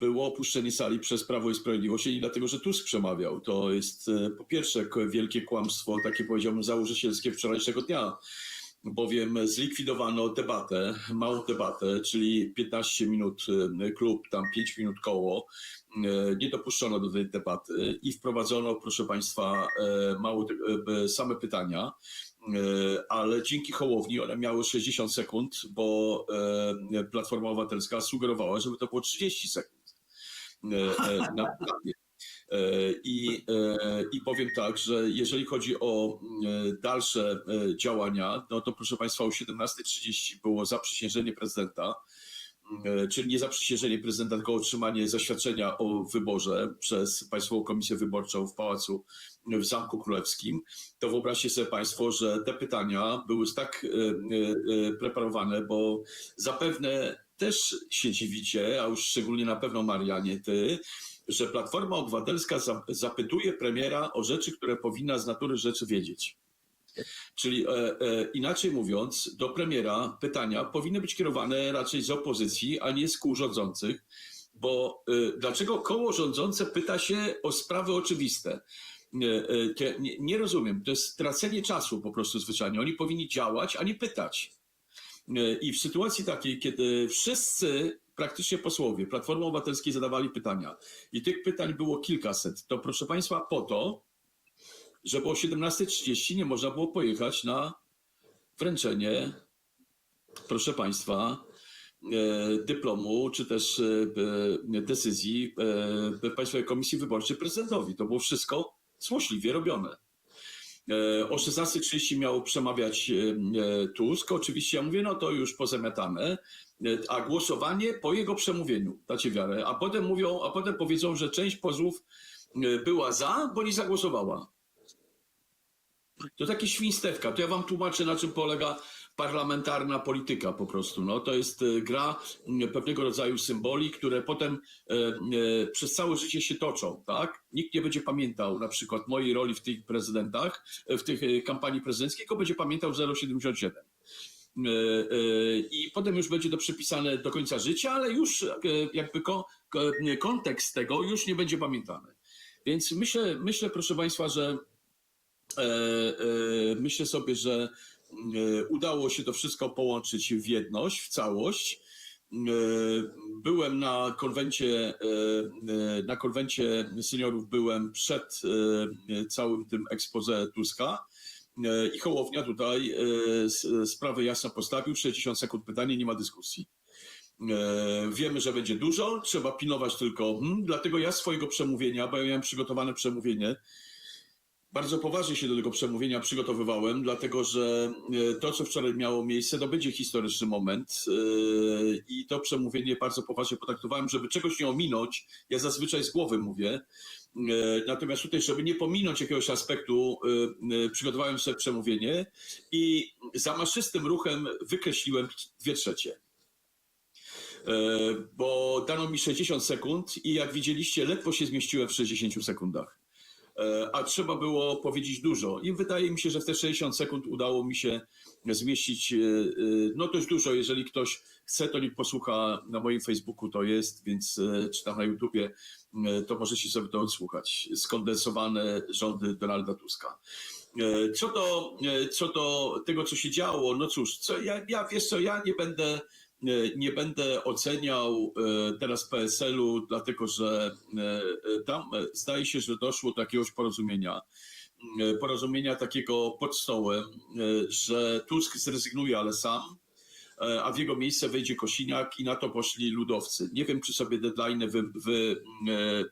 było opuszczenie sali przez Prawo i Sprawiedliwość i dlatego, że Tusk przemawiał. To jest e, po pierwsze wielkie kłamstwo, takie powiedziałbym założycielskie wczorajszego dnia, bowiem zlikwidowano debatę, małą debatę, czyli 15 minut e, klub, tam 5 minut koło. E, Nie dopuszczono do tej debaty i wprowadzono, proszę Państwa, mało, same pytania. Ale dzięki Hołowni one miały 60 sekund, bo Platforma Obywatelska sugerowała, żeby to było 30 sekund na pytanie. E, I, e, I powiem tak, że jeżeli chodzi o e, dalsze e, działania, no to proszę Państwa o 17.30 było zaprzysiężenie prezydenta, e, czyli nie zaprzysiężenie prezydenta, tylko otrzymanie zaświadczenia o wyborze przez Państwową Komisję Wyborczą w Pałacu w Zamku Królewskim, to wyobraźcie sobie Państwo, że te pytania były tak e, e, e, preparowane, bo zapewne też się dziwicie, a już szczególnie na pewno Marianie, ty, że Platforma Obywatelska za- zapytuje premiera o rzeczy, które powinna z natury rzeczy wiedzieć. Czyli e, e, inaczej mówiąc, do premiera pytania powinny być kierowane raczej z opozycji, a nie z kół rządzących, bo e, dlaczego koło rządzące pyta się o sprawy oczywiste? E, e, nie, nie rozumiem, to jest stracenie czasu po prostu zwyczajnie. Oni powinni działać, a nie pytać. E, I w sytuacji takiej, kiedy wszyscy praktycznie posłowie Platformy Obywatelskiej zadawali pytania i tych pytań było kilkaset, to proszę Państwa po to, żeby o 17.30 nie można było pojechać na wręczenie, proszę Państwa, e, dyplomu czy też e, decyzji Państwowej Komisji Wyborczej prezydentowi. To było wszystko złośliwie robione. E, O 16.30 miał przemawiać e, e, Tusk. Oczywiście ja mówię, no to już pozamiatane, E, a głosowanie po jego przemówieniu, dacie wiarę. A potem mówią, a potem powiedzą, że część posłów była za, bo nie zagłosowała. To takie świństewka. To ja wam tłumaczę, na czym polega parlamentarna polityka po prostu. No, to jest e, gra m, pewnego rodzaju symboli, które potem e, e, przez całe życie się toczą. Tak? Nikt nie będzie pamiętał na przykład mojej roli w tych prezydentach, e, w tych e, kampanii prezydenckiej, tylko będzie pamiętał 0,77. E, I potem już będzie to przypisane do końca życia, ale już jakby ko, ko, kontekst tego już nie będzie pamiętany. Więc myślę, myślę proszę Państwa, że e, e, myślę sobie, że udało się to wszystko połączyć w jedność, w całość. E, Byłem na konwencie, e, e, na konwencie seniorów byłem przed e, całym tym expose Tuska. E, I Hołownia tutaj e, sprawę jasno postawił, 60 sekund pytanie, nie ma dyskusji. E, Wiemy, że będzie dużo, trzeba pilnować tylko. Hmm, dlatego ja swojego przemówienia, bo ja miałem przygotowane przemówienie, bardzo poważnie się do tego przemówienia przygotowywałem, dlatego że e, to, co wczoraj miało miejsce, to będzie historyczny moment e, i to przemówienie bardzo poważnie potraktowałem, żeby czegoś nie ominąć. Ja zazwyczaj z głowy mówię, E, Natomiast tutaj, żeby nie pominąć jakiegoś aspektu, przygotowałem sobie przemówienie i zamaszystym ruchem wykreśliłem dwie trzecie. Bo dano mi 60 sekund i jak widzieliście, ledwo się zmieściłem w 60 sekundach. E, A trzeba było powiedzieć dużo. I wydaje mi się, że w te 60 sekund udało mi się zmieścić e, e, no dość dużo. Jeżeli ktoś chce, to niech posłucha na moim Facebooku to jest, więc czy tam na YouTubie, to możecie sobie to odsłuchać. Skondensowane rządy Donalda Tuska. Co do, co do tego, co się działo, no cóż, co ja, ja wiesz co, ja nie będę, nie będę oceniał e, teraz PSL-u, dlatego że e, e, tam e, zdaje się, że doszło do jakiegoś porozumienia. E, Porozumienia takiego pod stołem, e, że Tusk zrezygnuje, ale sam, e, a w jego miejsce wejdzie Kosiniak i na to poszli ludowcy. Nie wiem, czy sobie deadline wy, wy, e,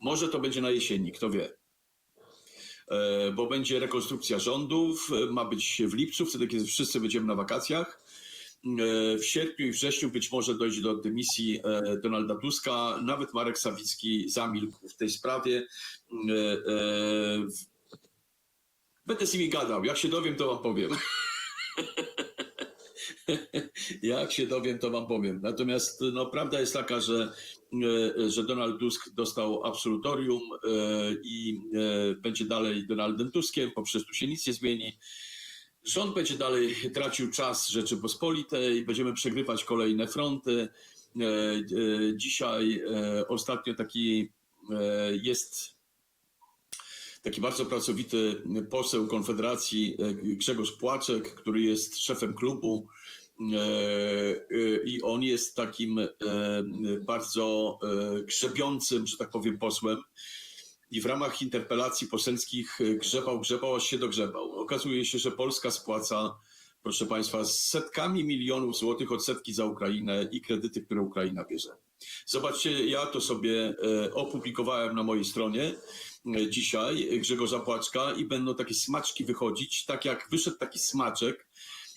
może to będzie na jesieni, kto wie e, bo będzie rekonstrukcja rządów, e, ma być w lipcu, wtedy kiedy wszyscy będziemy na wakacjach. E, W sierpniu i wrześniu być może dojdzie do dymisji e, Donalda Tuska. Nawet Marek Sawicki zamilkł w tej sprawie. E, Będę z nimi gadał. Jak się dowiem, to wam powiem. Jak się dowiem, to wam powiem. Natomiast no, prawda jest taka, że, że Donald Tusk dostał absolutorium i będzie dalej Donaldem Tuskiem, poprzez tu się nic nie zmieni. Rząd będzie dalej tracił czas Rzeczypospolitej, będziemy przegrywać kolejne fronty. e, e, dzisiaj e, ostatnio taki jest taki bardzo pracowity poseł Konfederacji Grzegorz Płaczek, który jest szefem klubu i on jest takim bardzo grzebiącym, że tak powiem, posłem i w ramach interpelacji poselskich e, grzebał, grzebał, aż się dogrzebał. Okazuje się, że Polska spłaca, proszę Państwa, setkami milionów złotych odsetki za Ukrainę i kredyty, które Ukraina bierze. Zobaczcie, ja to sobie e, opublikowałem na mojej stronie e, dzisiaj Grzegorza Płaczka i będą takie smaczki wychodzić, tak jak wyszedł taki smaczek.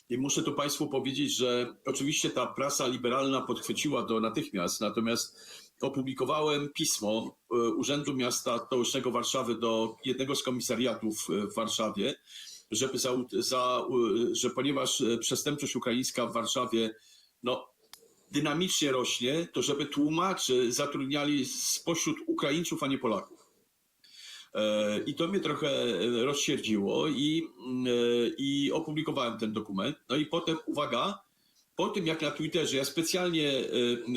I muszę tu Państwu powiedzieć, że oczywiście ta prasa liberalna podchwyciła to natychmiast, natomiast opublikowałem pismo e, Urzędu Miasta Stołecznego Warszawy do jednego z komisariatów e, w Warszawie, żeby za, że ponieważ e, przestępczość ukraińska w Warszawie no, dynamicznie rośnie, to żeby tłumaczy zatrudniali spośród Ukraińców, a nie Polaków. E, I to mnie trochę e, rozsierdziło i, e, i opublikowałem ten dokument. No i potem, uwaga, po tym jak na Twitterze, ja specjalnie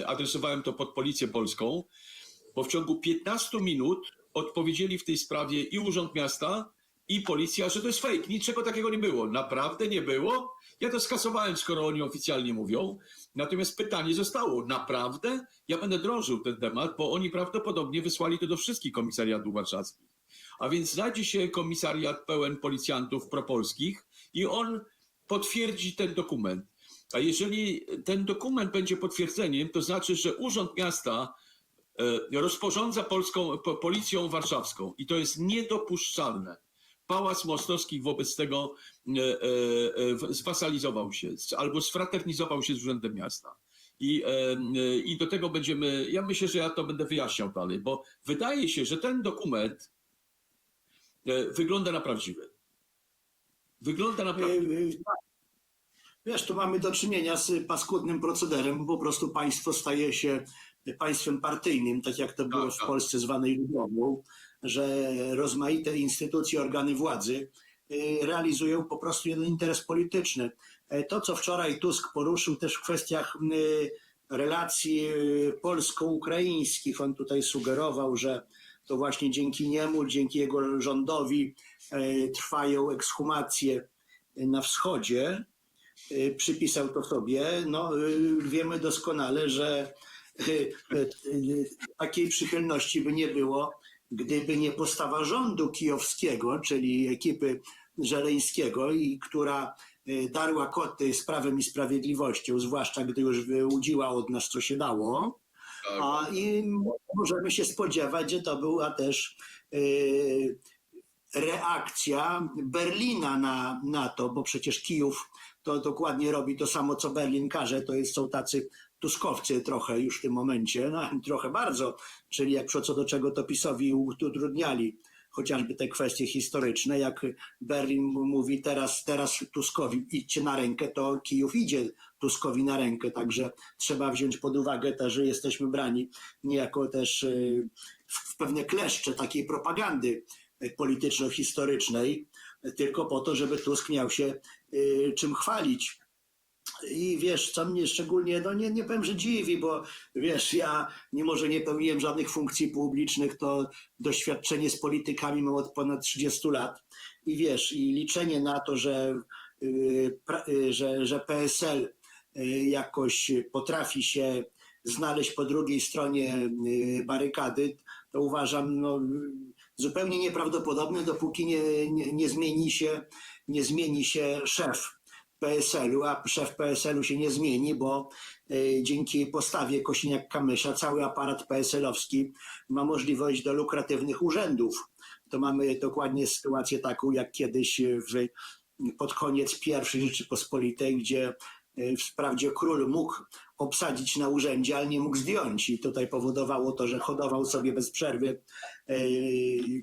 adresowałem to pod policję polską, bo w ciągu 15 minut odpowiedzieli w tej sprawie i Urząd Miasta, i policja, że to jest fake, niczego takiego nie było. Naprawdę nie było? Ja to skasowałem, skoro oni oficjalnie mówią. Natomiast pytanie zostało, naprawdę? Ja będę drążył ten temat, bo oni prawdopodobnie wysłali to do wszystkich komisariatów warszawskich. A więc znajdzie się komisariat pełen policjantów propolskich i on potwierdzi ten dokument. A jeżeli ten dokument będzie potwierdzeniem, to znaczy, że Urząd Miasta e, rozporządza polską po- policją warszawską i to jest niedopuszczalne. Pałac Mostowski wobec tego e, e, e, się albo sfraternizował się z Urzędem Miasta. I, I do tego będziemy, ja myślę, że ja to będę wyjaśniał dalej, bo wydaje się, że ten dokument wygląda na prawdziwy. Wygląda na prawdziwy. Wiesz, tu mamy do czynienia z paskudnym procederem, bo po prostu państwo staje się państwem partyjnym, tak jak to było Tak, w tak. Polsce zwanej Ludową, że rozmaite instytucje, organy władzy y, realizują po prostu jeden interes polityczny. E, To, co wczoraj Tusk poruszył też w kwestiach relacji polsko-ukraińskich, on tutaj sugerował, że to właśnie dzięki niemu, dzięki jego rządowi e, trwają ekshumacje na wschodzie, y, przypisał to sobie, no y, wiemy doskonale, że takiej przychylności by nie było, gdyby nie postawa rządu kijowskiego, czyli ekipy Żeleńskiego, i która darła koty z prawem i sprawiedliwością, zwłaszcza gdy już wyłudziła od nas, co się dało. Tak. A i możemy się spodziewać, że to była też y, reakcja Berlina na, na to, bo przecież Kijów to dokładnie robi to samo, co Berlin każe. To jest, są tacy tuskowcy trochę już w tym momencie, no, trochę bardzo, czyli jak co do czego to PiSowi utrudniali chociażby te kwestie historyczne, jak Berlin mówi teraz, teraz Tuskowi idźcie na rękę, to Kijów idzie Tuskowi na rękę, także trzeba wziąć pod uwagę też, że jesteśmy brani niejako też y, w pewne kleszcze takiej propagandy y, polityczno-historycznej, tylko po to, żeby Tusk miał się y, czym chwalić. I wiesz, co mnie szczególnie, no nie, nie powiem, że dziwi, bo wiesz, ja mimo, że nie pełniłem żadnych funkcji publicznych, to doświadczenie z politykami mam od ponad 30 lat. I wiesz, i liczenie na to, że, że, że PSL jakoś potrafi się znaleźć po drugiej stronie y, barykady, to uważam no, zupełnie nieprawdopodobne, dopóki nie, nie, nie, zmieni, się, nie zmieni się szef PSL-u, a szef PSL-u się nie zmieni, bo y, dzięki postawie Kosiniak-Kamysza cały aparat PSL-owski ma możliwość do lukratywnych urzędów. To mamy dokładnie sytuację taką, jak kiedyś w, pod koniec pierwszej Rzeczypospolitej, gdzie y, wprawdzie król mógł obsadzić na urzędzie, ale nie mógł zdjąć. I tutaj powodowało to, że hodował sobie bez przerwy y,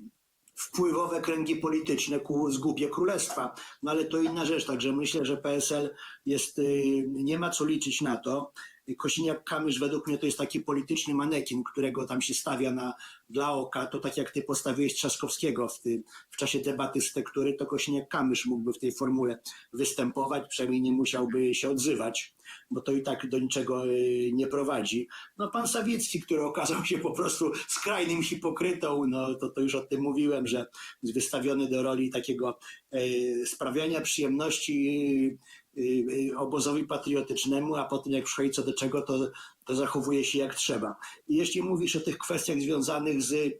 wpływowe kręgi polityczne ku zgubie królestwa. No ale to inna rzecz, także myślę, że PSL jest, y, nie ma co liczyć na to, Kosiniak-Kamysz według mnie to jest taki polityczny manekin, którego tam się stawia na, dla oka. To tak jak ty postawiłeś Trzaskowskiego w, ty, w czasie debaty z tektury, to Kosiniak-Kamysz mógłby w tej formule występować, przynajmniej nie musiałby się odzywać, bo to i tak do niczego y, nie prowadzi. No pan Sawiecki, który okazał się po prostu skrajnym hipokrytą, no to, to już o tym mówiłem, że wystawiony do roli takiego e, sprawiania przyjemności e, e, obozowi patriotycznemu, a potem jak przychodzi co do czego, to, to zachowuje się jak trzeba. I jeśli mówisz o tych kwestiach związanych z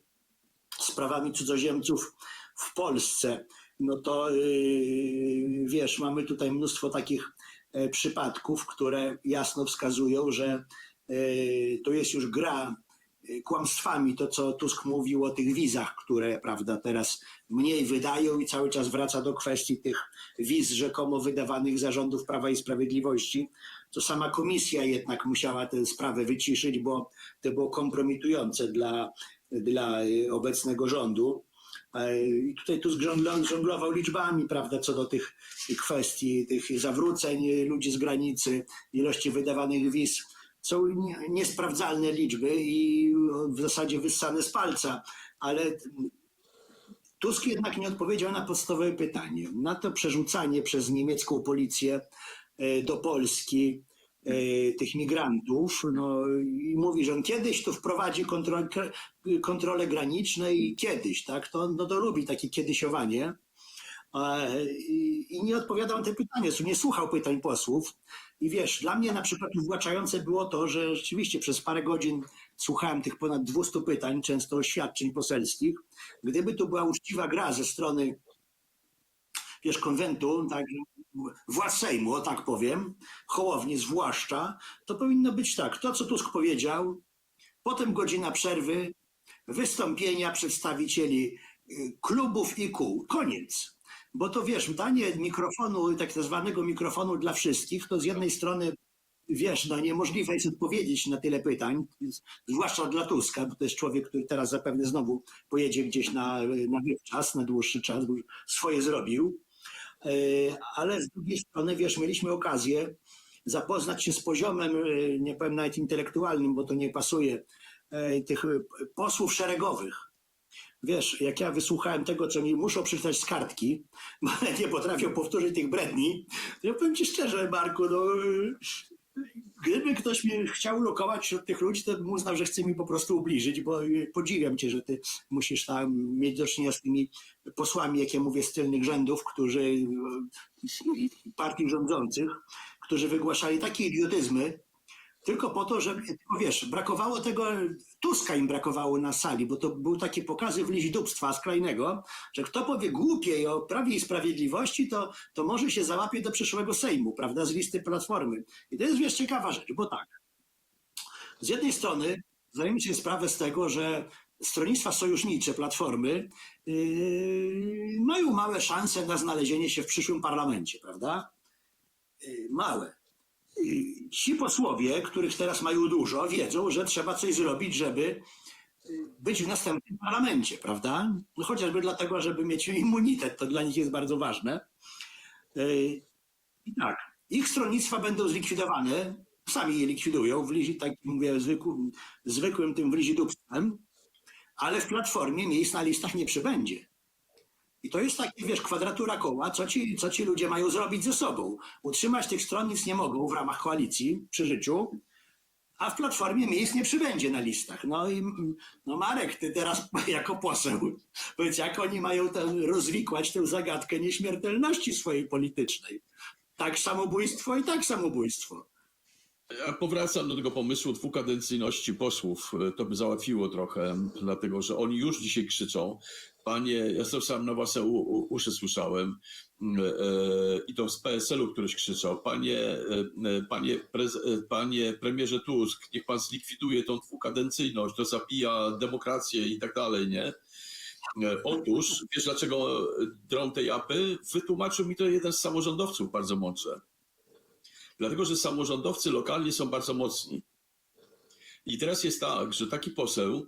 sprawami cudzoziemców w Polsce, no to yy, wiesz, mamy tutaj mnóstwo takich e, przypadków, które jasno wskazują, że yy, to jest już gra kłamstwami, to co Tusk mówił o tych wizach, które prawda, teraz mniej wydają i cały czas wraca do kwestii tych wiz rzekomo wydawanych zarządów Prawa i Sprawiedliwości, to sama komisja jednak musiała tę sprawę wyciszyć, bo to było kompromitujące dla, dla y, obecnego rządu. E, I tutaj tu żonglował liczbami, prawda, co do tych kwestii, tych zawróceń ludzi z granicy, ilości wydawanych wiz. Są nie- niesprawdzalne liczby i w zasadzie wyssane z palca, ale Tusk jednak nie odpowiedział na podstawowe pytanie. Na to przerzucanie przez niemiecką policję e, do Polski e, tych migrantów. No, I mówi, że on kiedyś tu wprowadzi kontrol, kontrole graniczne i kiedyś, tak? To, no, to lubi takie kiedyszowanie. E, I, nie odpowiadał na te pytania, nie słuchał pytań posłów. I wiesz, dla mnie na przykład uwłaczające było to, że rzeczywiście przez parę godzin słuchałem tych ponad 200 pytań, często oświadczeń poselskich. Gdyby to była uczciwa gra ze strony wiesz, konwentu, tak, władz Sejmu, o tak powiem, Hołowni zwłaszcza, to powinno być tak, to co Tusk powiedział, potem godzina przerwy, wystąpienia przedstawicieli y, klubów i kół, koniec. Bo to wiesz, danie mikrofonu, tak zwanego mikrofonu dla wszystkich, to z jednej strony wiesz, no niemożliwe jest odpowiedzieć na tyle pytań, zwłaszcza dla Tuska, bo to jest człowiek, który teraz zapewne znowu pojedzie gdzieś na, na czas, na dłuższy czas, bo swoje zrobił. E, Ale z drugiej strony, wiesz, mieliśmy okazję zapoznać się z poziomem, e, nie powiem nawet intelektualnym, bo to nie pasuje, e, tych posłów szeregowych. Wiesz, jak ja wysłuchałem tego, co mi muszą przeczytać z kartki, bo nie potrafią powtórzyć tych bredni, to ja powiem ci szczerze, Marku, no, y, gdyby ktoś mnie chciał lokować wśród tych ludzi, to bym uznał, że chce mi po prostu ubliżyć, bo y, podziwiam cię, że ty musisz tam mieć do czynienia z tymi posłami, jak ja mówię, z tylnych rzędów, którzy y, partii rządzących, którzy wygłaszali takie idiotyzmy, tylko po to, że, tylko wiesz, brakowało tego, Tuska im brakowało na sali, bo to były takie pokazy w liźdubstwa skrajnego, że kto powie głupiej o Prawie i Sprawiedliwości, to, to może się załapie do przyszłego Sejmu, prawda, z listy Platformy. I to jest, wiesz, ciekawa rzecz, bo tak, z jednej strony zdajemy sobie sprawę z tego, że stronnictwa sojusznicze Platformy yy, mają małe szanse na znalezienie się w przyszłym parlamencie, prawda? Yy, małe ci posłowie, których teraz mają dużo, wiedzą, że trzeba coś zrobić, żeby y, być w następnym parlamencie, prawda? No chociażby dlatego, żeby mieć immunitet, to dla nich jest bardzo ważne. Y, I tak, ich stronnictwa będą zlikwidowane, sami je likwidują, w lizi, tak mówię, zwykłym, zwykłym tym wlizidubstwem, ale w platformie miejsc na listach nie przybędzie. I to jest takie, wiesz, kwadratura koła, co ci, co ci ludzie mają zrobić ze sobą. Utrzymać tych stron nic nie mogą w ramach koalicji przy życiu, a w Platformie miejsc nie przybędzie na listach. No i no Marek, ty teraz jako poseł, powiedz, jak oni mają tę, rozwikłać tę zagadkę nieśmiertelności swojej politycznej. Tak samobójstwo i tak samobójstwo. Ja powracam do tego pomysłu dwukadencyjności posłów. To by załatwiło trochę, dlatego że oni już dzisiaj krzyczą. Panie, ja to sam na własne uszy słyszałem e, i to z PSL-u któryś krzyczał. Panie, e, panie, prez, e, panie premierze Tusk, niech pan zlikwiduje tą dwukadencyjność, to zabija demokrację i tak dalej, nie? E, Otóż, wiesz dlaczego drą tej apy? Wytłumaczył mi to jeden z samorządowców bardzo mądrze. Dlatego, że samorządowcy lokalnie są bardzo mocni. I teraz jest tak, że taki poseł,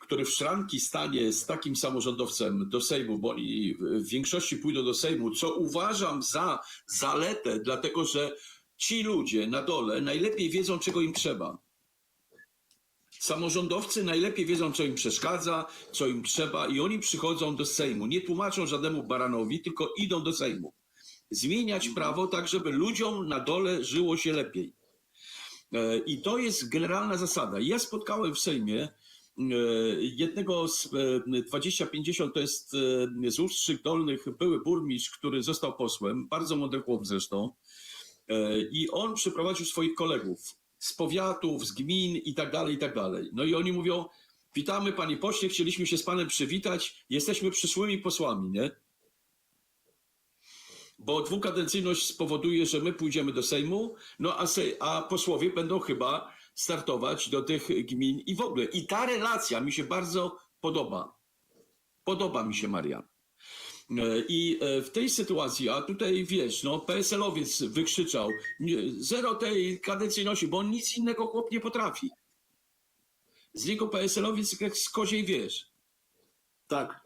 który w szranki stanie z takim samorządowcem do Sejmu, bo oni w większości pójdą do Sejmu, co uważam za zaletę, dlatego że ci ludzie na dole najlepiej wiedzą, czego im trzeba. Samorządowcy najlepiej wiedzą, co im przeszkadza, co im trzeba, i oni przychodzą do Sejmu. Nie tłumaczą żadnemu baranowi, tylko idą do Sejmu. Zmieniać prawo tak, żeby ludziom na dole żyło się lepiej. E, I to jest generalna zasada. Ja spotkałem w Sejmie e, jednego z e, 2050, to jest e, z Ustrzyk Dolnych, były burmistrz, który został posłem, bardzo mądry chłop zresztą. E, I on przyprowadził swoich kolegów z powiatów, z gmin i tak dalej, i tak dalej. No i oni mówią, witamy panie pośle, chcieliśmy się z panem przywitać, jesteśmy przyszłymi posłami, nie? Bo dwukadencyjność spowoduje, że my pójdziemy do Sejmu, no a, sej, a posłowie będą chyba startować do tych gmin i w ogóle. I ta relacja mi się bardzo podoba. Podoba mi się, Maria. E, I e, w tej sytuacji, a tutaj wiesz, no PSL-owiec wykrzyczał, zero tej kadencyjności, bo on nic innego chłop nie potrafi. Z niego PSL-owiec jak z koziej wiesz. Tak.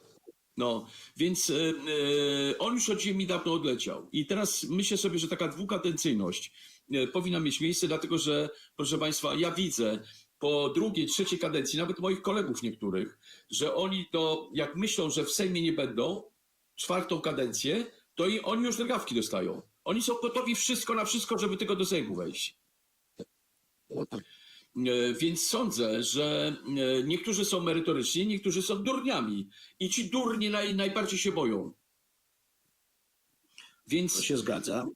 No, więc e, e, on już od ziemi dawno odleciał. I teraz myślę sobie, że taka dwukadencyjność e, powinna mieć miejsce, dlatego że, proszę Państwa, ja widzę po drugiej, trzeciej kadencji, nawet moich kolegów niektórych, że oni to, jak myślą, że w Sejmie nie będą, czwartą kadencję, to i oni już drgawki dostają. Oni są gotowi wszystko na wszystko, żeby tylko do Sejmu wejść. E, Więc sądzę, że e, niektórzy są merytoryczni, niektórzy są durniami. I ci durni naj, najbardziej się boją. To Więc się zgadza.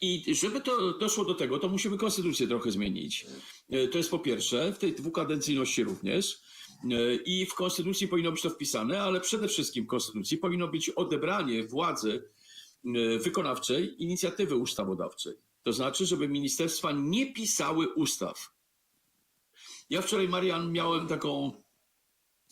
i żeby to doszło do tego, to musimy konstytucję trochę zmienić. E, To jest po pierwsze, w tej dwukadencyjności również. I w konstytucji powinno być to wpisane, ale przede wszystkim w konstytucji powinno być odebranie władzy wykonawczej inicjatywy ustawodawczej. To znaczy, żeby ministerstwa nie pisały ustaw. Ja wczoraj, Marian, miałem taką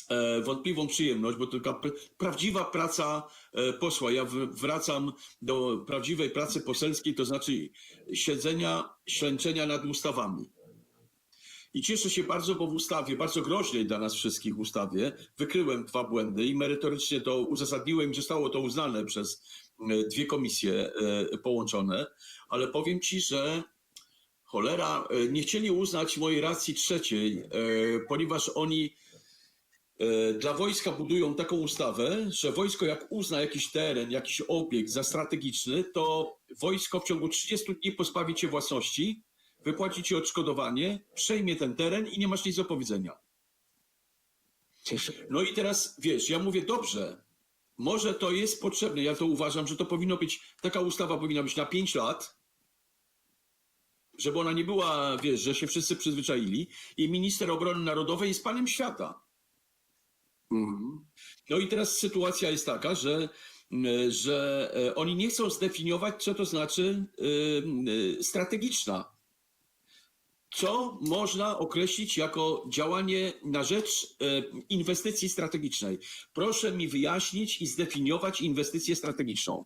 e, wątpliwą przyjemność, bo to taka prawdziwa praca e, posła. Ja w, wracam do prawdziwej pracy poselskiej, to znaczy siedzenia, ślęczenia nad ustawami. I cieszę się bardzo, bo w ustawie, bardzo groźnej dla nas wszystkich ustawie, wykryłem dwa błędy i merytorycznie to uzasadniłem i zostało to uznane przez e, dwie komisje e, połączone, ale powiem ci, że cholera, e, nie chcieli uznać mojej racji trzeciej, e, ponieważ oni e, dla wojska budują taką ustawę, że wojsko jak uzna jakiś teren, jakiś obiekt za strategiczny, to wojsko w ciągu 30 dni pozbawi cię własności, wypłaci ci odszkodowanie, przejmie ten teren i nie masz nic do powiedzenia. No i teraz wiesz, ja mówię dobrze, może to jest potrzebne. Ja to uważam, że to powinno być, taka ustawa powinna być na 5 lat, żeby ona nie była, wiesz, że się wszyscy przyzwyczaili i minister obrony narodowej jest panem świata. Mhm. No i teraz sytuacja jest taka, że, że e, oni nie chcą zdefiniować, co to znaczy y, y, strategiczna. Co można określić jako działanie na rzecz e, inwestycji strategicznej? Proszę mi wyjaśnić i zdefiniować inwestycję strategiczną.